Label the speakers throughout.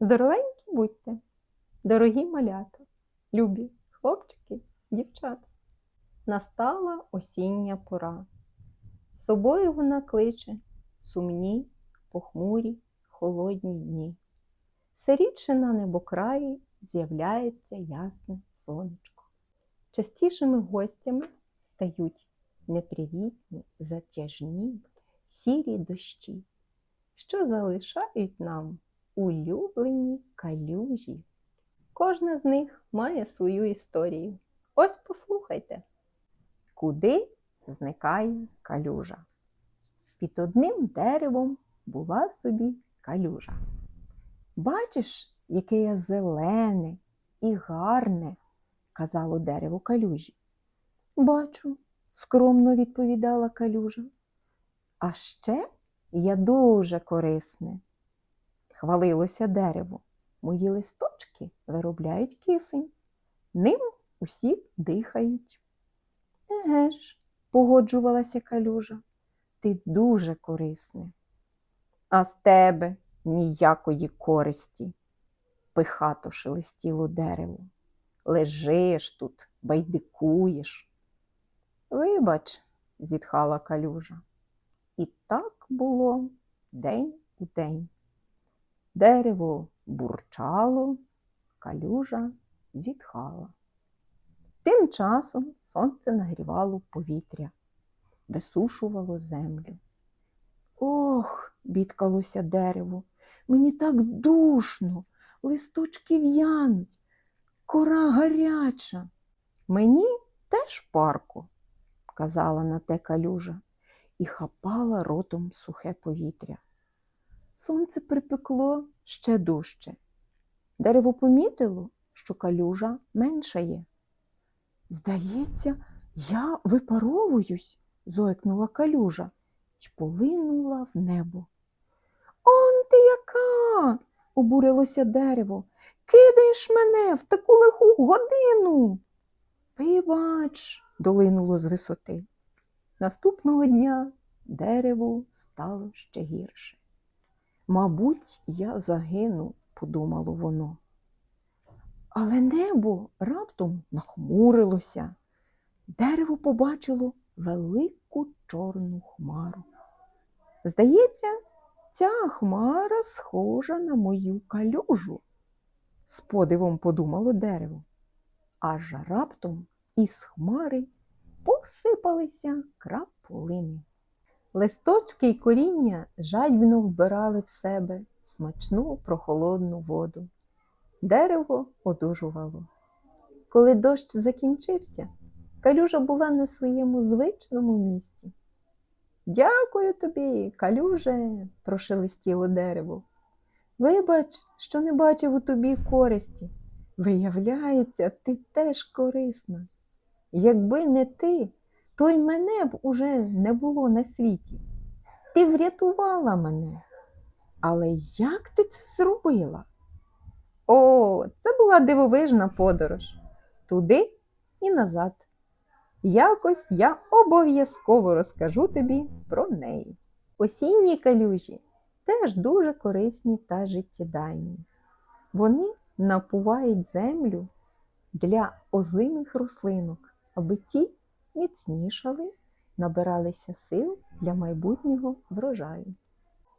Speaker 1: Здоровенькі будьте, дорогі малята, любі хлопчики, дівчата. Настала осіння пора. З собою вона кличе сумні, похмурі, холодні дні. Все рідше на небокраї з'являється ясне сонечко. Частішими гостями стають непривітні, затяжні, сірі дощі, що залишають нам улюблені калюжі. Кожна з них має свою історію. Ось послухайте, куди зникає калюжа. Під одним деревом була собі калюжа. Бачиш, яке я зелене і гарне, казало дерево калюжі. Бачу, скромно відповідала калюжа. А ще я дуже корисне. Хвалилося дерево. Мої листочки виробляють кисень. Ним усі дихають. Еге ж, погоджувалася калюжа, ти дуже корисне. А з тебе ніякої користі. Пихато шелестіло дерево. Лежиш тут, байдикуєш. Вибач, зітхала калюжа. І так було день у день. Дерево бурчало, калюжа зітхала. Тим часом сонце нагрівало повітря, висушувало землю. Ох, бідкалося дерево, мені так душно, листочки в'януть, кора гаряча. Мені теж парко, казала на те калюжа і хапала ротом сухе повітря. Сонце припекло ще дужче. Дерево помітило, що калюжа меншає. Здається, я випаровуюсь, зойкнула калюжа й полинула в небо. Он ти яка? обурилося дерево. Кидаєш мене в таку лиху годину. Вибач, долинуло з висоти. Наступного дня дереву стало ще гірше. Мабуть, я загину, подумало воно. Але небо раптом нахмурилося. Дерево побачило велику чорну хмару. Здається, ця хмара схожа на мою калюжу, з подивом подумало дерево. Аж раптом із хмари посипалися краплини. Листочки й коріння жадібно вбирали в себе смачну прохолодну воду. Дерево одужувало. Коли дощ закінчився, калюжа була на своєму звичному місці. Дякую тобі, калюже, прошелестіло дерево. Вибач, що не бачив у тобі користі. Виявляється, ти теж корисна. Якби не ти, то й мене б уже не було на світі. Ти врятувала мене. Але як ти це зробила? О, це була дивовижна подорож туди і назад. Якось я обов'язково розкажу тобі про неї. Осінні калюжі теж дуже корисні та життєдайні. Вони напувають землю для озимих рослинок, аби ті міцнішали, набиралися сил для майбутнього врожаю.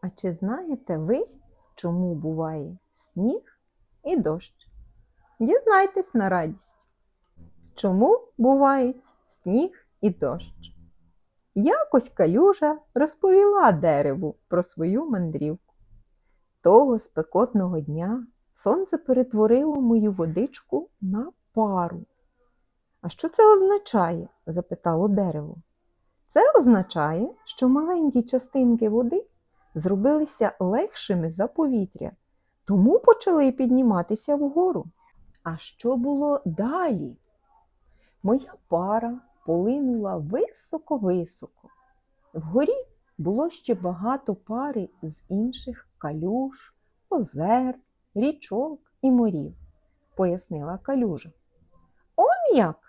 Speaker 1: А чи знаєте ви, чому буває сніг і дощ? Дізнайтесь на радість. Чому бувають сніг і дощ? Якось калюжа розповіла дереву про свою мандрівку. Того спекотного дня сонце перетворило мою водичку на пару. А що це означає? запитало дерево. Це означає, що маленькі частинки води зробилися легшими за повітря, тому почали підніматися вгору. А що було далі? Моя пара полинула високо-високо. Вгорі було ще багато пари з інших калюж, озер, річок і морів, пояснила калюжа. Он як?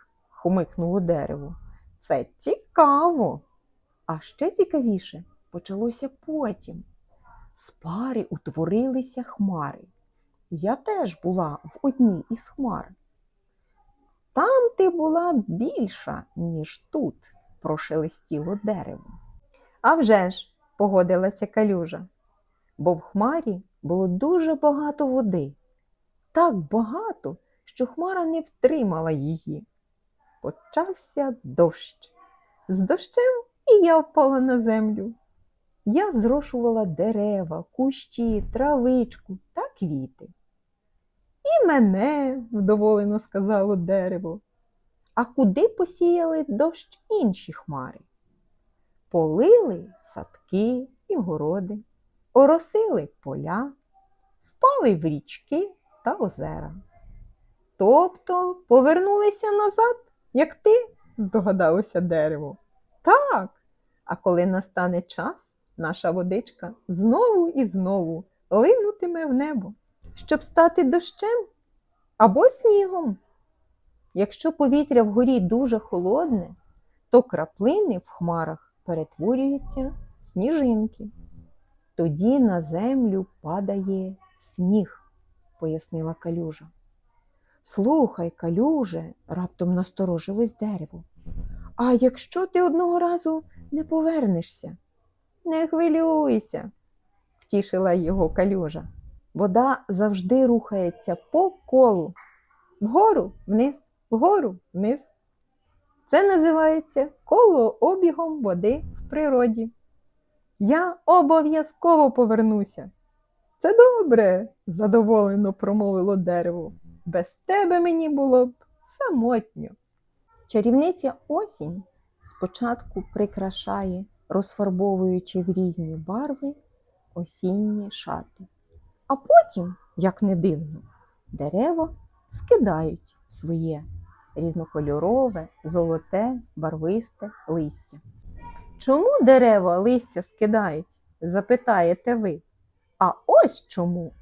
Speaker 1: Хмикнуло дерево. Це цікаво.
Speaker 2: А ще цікавіше почалося потім. З пари утворилися хмари. Я теж була в одній із хмар. Там ти була більша, ніж тут, прошелестіло дерево.
Speaker 1: А вже ж, погодилася калюжа.
Speaker 2: бо в хмарі було дуже багато води. Так багато, що хмара не втримала її. Почався дощ. З дощем і я впала на землю. Я зрошувала дерева, кущі, травичку та квіти.
Speaker 1: І мене, вдоволено сказало дерево.
Speaker 2: А куди посіяли дощ інші хмари? Полили садки і городи, оросили поля, впали в річки та озера.
Speaker 1: Тобто повернулися назад, як ти, здогадалося дерево. Так, а коли настане час, наша водичка знову і знову линутиме в небо, щоб стати дощем або снігом.
Speaker 2: Якщо повітря вгорі дуже холодне, то краплини в хмарах перетворюються в сніжинки. Тоді на землю падає сніг, пояснила калюжа. Слухай, калюже, раптом насторожилось дерево. А якщо ти одного разу не повернешся?
Speaker 1: Не хвилюйся, втішила його калюжа.
Speaker 2: Вода завжди рухається по колу.
Speaker 1: Вгору, вниз, вгору, вниз. Це називається колообігом води в природі. Я обов'язково повернуся. Це добре, задоволено промовило дерево. Без тебе мені було б самотньо.
Speaker 2: Чарівниця осінь спочатку прикрашає, розфарбовуючи в різні барви осінні шати. А потім, як не дивно, дерева скидають своє різнокольорове, золоте, барвисте листя.
Speaker 1: Чому дерева листя скидають? запитаєте ви. А ось чому.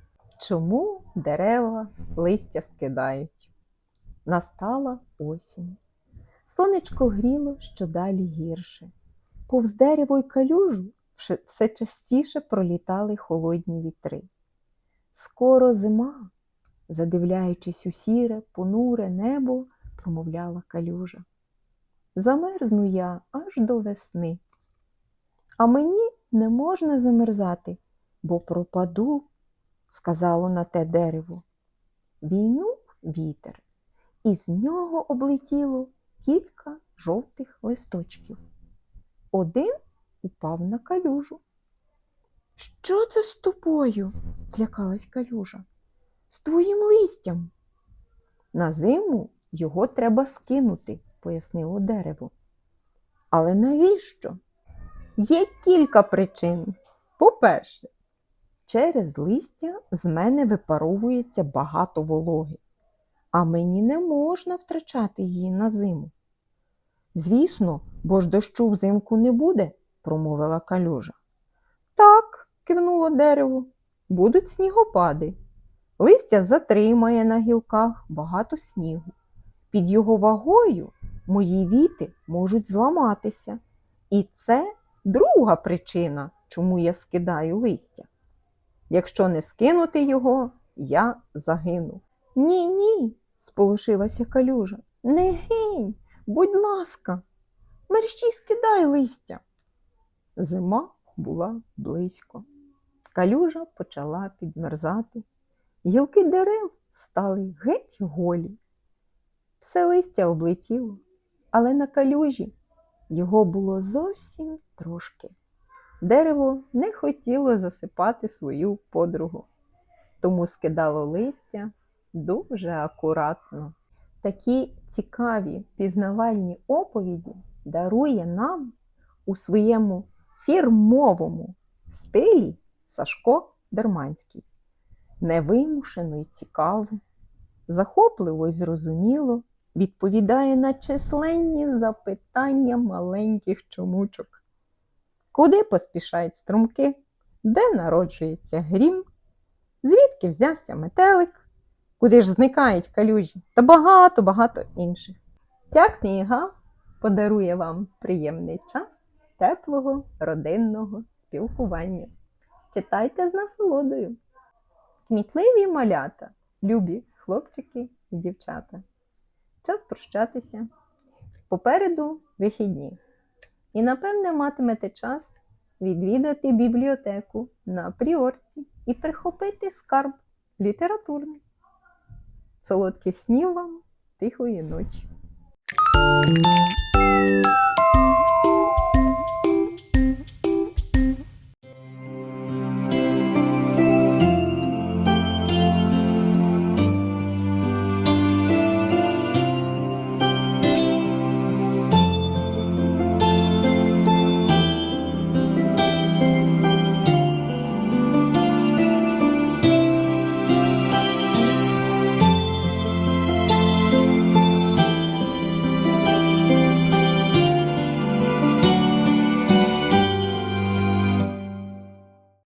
Speaker 1: Чому дерева листя скидають?
Speaker 2: Настала осінь. Сонечко гріло щодалі гірше. Повз дерево й калюжу все частіше пролітали холодні вітри. Скоро зима, задивляючись у сіре, понуре небо, промовляла калюжа. Замерзну я аж до весни. А мені не можна замерзати, бо пропаду, сказало на те дерево. Війнув вітер, і з нього облетіло кілька жовтих листочків. Один упав на калюжу. Що це з тобою? злякалась калюжа. З твоїм листям. На зиму його треба скинути, пояснило дерево. Але навіщо?
Speaker 1: Є кілька причин. По-перше,
Speaker 2: Через листя з мене випаровується багато вологи, а мені не можна втрачати її на зиму. Звісно, бо ж дощу взимку не буде, промовила калюжа.
Speaker 1: так, кивнуло дерево, будуть снігопади. Листя затримає на гілках багато снігу.
Speaker 2: Під його вагою мої віти можуть зламатися. І це
Speaker 1: Друга причина, чому я скидаю листя. Якщо не скинути його, я загину.
Speaker 2: ні, ні, сполошилася калюжа.
Speaker 1: Не гинь, будь ласка,
Speaker 2: Мерщій скидай листя.
Speaker 1: Зима була близько. Калюжа почала підмерзати. Гілки дерев стали геть голі. Все листя облетіло, але на калюжі його було зовсім трошки. Дерево не хотіло засипати свою подругу, тому скидало листя дуже акуратно. Такі цікаві пізнавальні оповіді дарує нам у своєму фірмовому стилі Сашко Дерманський. Невимушено й цікаво, захопливо й зрозуміло відповідає на численні запитання маленьких чомучок. Куди поспішають струмки? Де народжується грім? Звідки взявся метелик? Куди ж зникають калюжі? Та багато-багато інших. Ця книга подарує вам приємний час теплого родинного спілкування. Читайте з насолодою. Кмітливі малята, любі хлопчики і дівчата. Час прощатися. Попереду вихідні. І, напевне, матимете час відвідати бібліотеку на пріорці і прихопити скарб літературний. Солодких снів вам, тихої ночі.